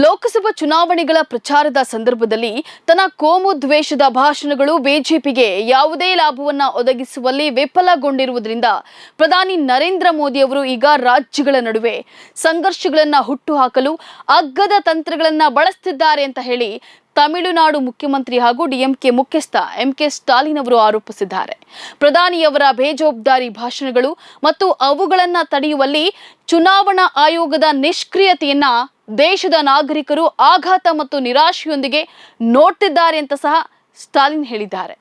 ಲೋಕಸಭಾ ಚುನಾವಣೆಗಳ ಪ್ರಚಾರದ ಸಂದರ್ಭದಲ್ಲಿ ತನ್ನ ಕೋಮು ದ್ವೇಷದ ಭಾಷಣಗಳು ಬಿಜೆಪಿಗೆ ಯಾವುದೇ ಲಾಭವನ್ನ ಒದಗಿಸುವಲ್ಲಿ ವಿಫಲಗೊಂಡಿರುವುದರಿಂದ ಪ್ರಧಾನಿ ನರೇಂದ್ರ ಮೋದಿ ಅವರು ಈಗ ರಾಜ್ಯಗಳ ನಡುವೆ ಸಂಘರ್ಷಗಳನ್ನ ಹುಟ್ಟುಹಾಕಲು ಅಗ್ಗದ ತಂತ್ರಗಳನ್ನ ಬಳಸ್ತಿದ್ದಾರೆ ಅಂತ ಹೇಳಿ ತಮಿಳುನಾಡು ಮುಖ್ಯಮಂತ್ರಿ ಹಾಗೂ ಡಿಎಂಕೆ ಮುಖ್ಯಸ್ಥ ಎಂಕೆ ಸ್ಟಾಲಿನ್ ಅವರು ಆರೋಪಿಸಿದ್ದಾರೆ. ಪ್ರಧಾನಿಯವರ ಬೇಜವಾಬ್ದಾರಿ ಭಾಷಣಗಳು ಮತ್ತು ಅವುಗಳನ್ನು ತಡೆಯುವಲ್ಲಿ ಚುನಾವಣಾ ಆಯೋಗದ ನಿಷ್ಕ್ರಿಯತೆಯನ್ನ ದೇಶದ ನಾಗರಿಕರು ಆಘಾತ ಮತ್ತು ನಿರಾಶೆಯೊಂದಿಗೆ ನೋಡ್ತಿದ್ದಾರೆ ಅಂತ ಸಹ ಸ್ಟಾಲಿನ್ ಹೇಳಿದ್ದಾರೆ.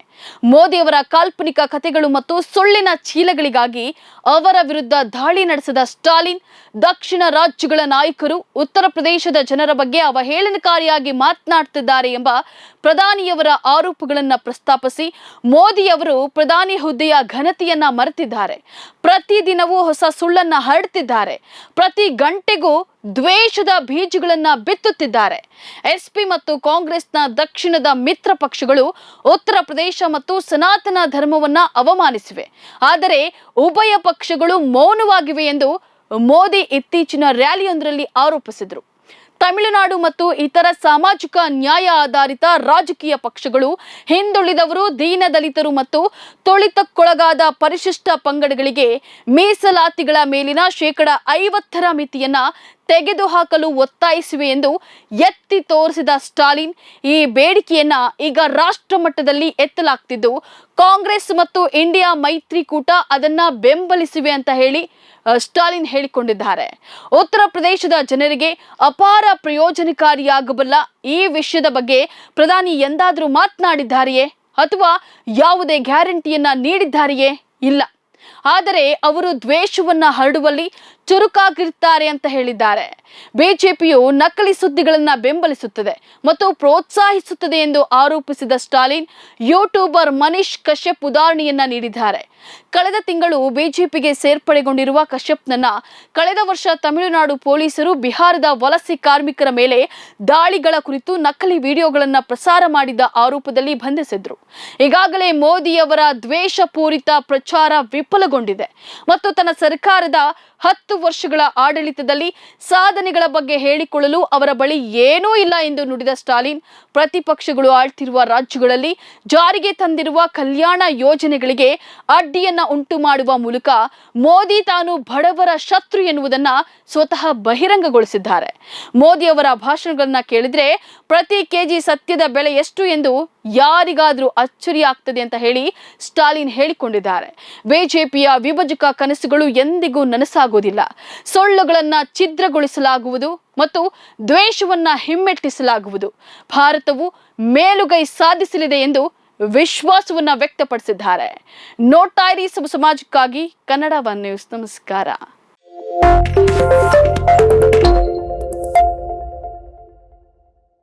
ಮೋದಿಯವರ ಕಾಲ್ಪನಿಕ ಕಥೆಗಳು ಮತ್ತು ಸುಳ್ಳಿನ ಚೀಲಗಳಿಗಾಗಿ ಅವರ ವಿರುದ್ಧ ದಾಳಿ ನಡೆಸಿದ ಸ್ಟಾಲಿನ್, ದಕ್ಷಿಣ ರಾಜ್ಯಗಳ ನಾಯಕರು ಉತ್ತರ ಪ್ರದೇಶದ ಜನರ ಬಗ್ಗೆ ಅವಹೇಳನಕಾರಿಯಾಗಿ ಮಾತನಾಡುತ್ತಿದ್ದಾರೆ ಎಂಬ ಪ್ರಧಾನಿಯವರ ಆರೋಪಗಳನ್ನು ಪ್ರಸ್ತಾಪಿಸಿ ಮೋದಿಯವರು ಪ್ರಧಾನಿ ಹುದ್ದೆಯ ಘನತೆಯನ್ನ ಮರೆತಿದ್ದಾರೆ. ಪ್ರತಿದಿನವೂ ಹೊಸ ಸುಳ್ಳನ್ನ ಹರಡುತ್ತಿದ್ದಾರೆ ಪ್ರತಿ ಗಂಟೆಗೂ ದ್ವೇಷದ ಬೀಜಗಳನ್ನ ಬಿತ್ತುತ್ತಿದ್ದಾರೆ. ಎಸ್ಪಿ ಮತ್ತು ಕಾಂಗ್ರೆಸ್ನ ದಕ್ಷಿಣದ ಮಿತ್ರ ಪಕ್ಷಗಳು ಉತ್ತರ ಪ್ರದೇಶ ಮತ್ತು ಸನಾತನ ಧರ್ಮವನ್ನ ಅವಮಾನಿಸಿವೆ. ಆದರೆ ಉಭಯ ಪಕ್ಷಗಳು ಮೌನವಾಗಿವೆ ಎಂದು ಮೋದಿ ಇತ್ತೀಚಿನ ರ್ಯಾಲಿಯೊಂದರಲ್ಲಿ ಆರೋಪಿಸಿದರು. ತಮಿಳುನಾಡು ಮತ್ತು ಇತರ ಸಾಮಾಜಿಕ ನ್ಯಾಯ ಆಧಾರಿತ ರಾಜಕೀಯ ಪಕ್ಷಗಳು, ಹಿಂದುಳಿದವರು ದೀನದಲಿತರು ಮತ್ತು ತೊಳಿತಕ್ಕೊಳಗಾದ ಪರಿಶಿಷ್ಟ ಪಂಗಡಗಳಿಗೆ ಮೀಸಲಾತಿಗಳ ಮೇಲಿನ ಶೇಕಡ ಐವತ್ತರ ಮಿತಿಯನ್ನ ತೆಗೆದುಹಾಕಲು ಒತ್ತಾಯಿಸಿವೆ ಎಂದು ಎತ್ತಿ ತೋರಿಸಿದ ಸ್ಟಾಲಿನ್ ಈ ಬೇಡಿಕೆಯನ್ನ ಈಗ ರಾಷ್ಟ್ರ ಮಟ್ಟದಲ್ಲಿ ಎತ್ತಲಾಗ್ತಿದ್ದು. ಕಾಂಗ್ರೆಸ್ ಮತ್ತು ಇಂಡಿಯಾ ಮೈತ್ರಿಕೂಟ ಅದನ್ನ ಬೆಂಬಲಿಸಿವೆ ಅಂತ ಹೇಳಿ ಸ್ಟಾಲಿನ್ ಹೇಳಿಕೊಂಡಿದ್ದಾರೆ. ಉತ್ತರ ಪ್ರದೇಶದ ಜನರಿಗೆ ಅಪಾರ ಪ್ರಯೋಜನಕಾರಿಯಾಗಬಲ್ಲ ಈ ವಿಷಯದ ಬಗ್ಗೆ ಪ್ರಧಾನಿ ಎಂದಾದರೂ ಮಾತನಾಡಿದ್ದಾರೆಯೇ? ಅಥವಾ ಯಾವುದೇ ಗ್ಯಾರಂಟಿಯನ್ನ ನೀಡಿದ್ದಾರೆಯೇ? ಇಲ್ಲ. ಆದರೆ ಅವರು ದ್ವೇಷವನ್ನ ಹರಡುವಲ್ಲಿ ಚುರುಕಾಗಿರ್ತಾರೆ ಅಂತ ಹೇಳಿದ್ದಾರೆ. ಬಿಜೆಪಿಯು ನಕಲಿ ಸುದ್ದಿಗಳನ್ನ ಬೆಂಬಲಿಸುತ್ತದೆ ಮತ್ತು ಪ್ರೋತ್ಸಾಹಿಸುತ್ತದೆ ಎಂದು ಆರೋಪಿಸಿದ ಸ್ಟಾಲಿನ್ ಯೂಟ್ಯೂಬರ್ ಮನೀಶ್ ಕಶ್ಯಪ್ ಉದಾಹರಣೆಯನ್ನ ನೀಡಿದ್ದಾರೆ. ಕಳೆದ ತಿಂಗಳು ಬಿಜೆಪಿಗೆ ಸೇರ್ಪಡೆಗೊಂಡಿರುವ ಕಶ್ಯಪ್ನನ್ನ ಕಳೆದ ವರ್ಷ ತಮಿಳುನಾಡು ಪೊಲೀಸರು ಬಿಹಾರದ ವಲಸೆ ಕಾರ್ಮಿಕರ ಮೇಲೆ ದಾಳಿಗಳ ಕುರಿತು ನಕಲಿ ವಿಡಿಯೋಗಳನ್ನ ಪ್ರಸಾರ ಮಾಡಿದ ಆರೋಪದಲ್ಲಿ ಬಂಧಿಸಿದ್ರು. ಈಗಾಗಲೇ ಮೋದಿಯವರ ದ್ವೇಷಪೂರಿತ ಪ್ರಚಾರ ವಿಫಲಗೊಂಡಿದೆ ಮತ್ತು ತನ್ನ ಸರ್ಕಾರದ ಹತ್ತು ವರ್ಷಗಳ ಆಡಳಿತದಲ್ಲಿ ಸಾಧನೆಗಳ ಬಗ್ಗೆ ಹೇಳಿಕೊಳ್ಳಲು ಅವರ ಬಳಿ ಏನೂ ಇಲ್ಲ ಎಂದು ನುಡಿದ ಸ್ಟಾಲಿನ್, ಪ್ರತಿಪಕ್ಷಗಳು ಆಳ್ತಿರುವ ರಾಜ್ಯಗಳಲ್ಲಿ ಜಾರಿಗೆ ತಂದಿರುವ ಕಲ್ಯಾಣ ಯೋಜನೆಗಳಿಗೆ ಅಡ್ಡಿಯನ್ನ ಉಂಟು ಮಾಡುವ ಮೂಲಕ ಮೋದಿ ತಾನು ಬಡವರ ಶತ್ರು ಎನ್ನುವುದನ್ನ ಸ್ವತಃ ಬಹಿರಂಗಗೊಳಿಸಿದ್ದಾರೆ. ಮೋದಿ ಅವರ ಭಾಷಣಗಳನ್ನ ಕೇಳಿದ್ರೆ ಪ್ರತಿ ಕೆಜಿ ಸತ್ಯದ ಬೆಲೆ ಎಷ್ಟು ಎಂದು ಯಾರಿಗಾದ್ರೂ ಅಚ್ಚರಿ ಆಗ್ತದೆ ಅಂತ ಹೇಳಿ ಸ್ಟಾಲಿನ್ ಹೇಳಿಕೊಂಡಿದ್ದಾರೆ. ಬಿಜೆಪಿಯ ವಿಭಜಕ ಕನಸುಗಳು ಎಂದಿಗೂ ನನಸಾಗುವುದಿಲ್ಲ. ಸೊಳ್ಳುಗಳನ್ನು ಛಿದ್ರಗೊಳಿಸಲಾಗುವುದು ಮತ್ತು ದ್ವೇಷವನ್ನು ಹಿಮ್ಮೆಟ್ಟಿಸಲಾಗುವುದು. ಭಾರತವು ಮೇಲುಗೈ ಸಾಧಿಸಲಿದೆ ಎಂದು ವಿಶ್ವಾಸವನ್ನ ವ್ಯಕ್ತಪಡಿಸಿದ್ದಾರೆ. ನೋಡ್ತಾ ಇರಿ ಸಬ್ ಸಮಾಜಕ್ಕಾಗಿ ಕನ್ನಡ ಒನ್ ನ್ಯೂಸ್. ನಮಸ್ಕಾರ.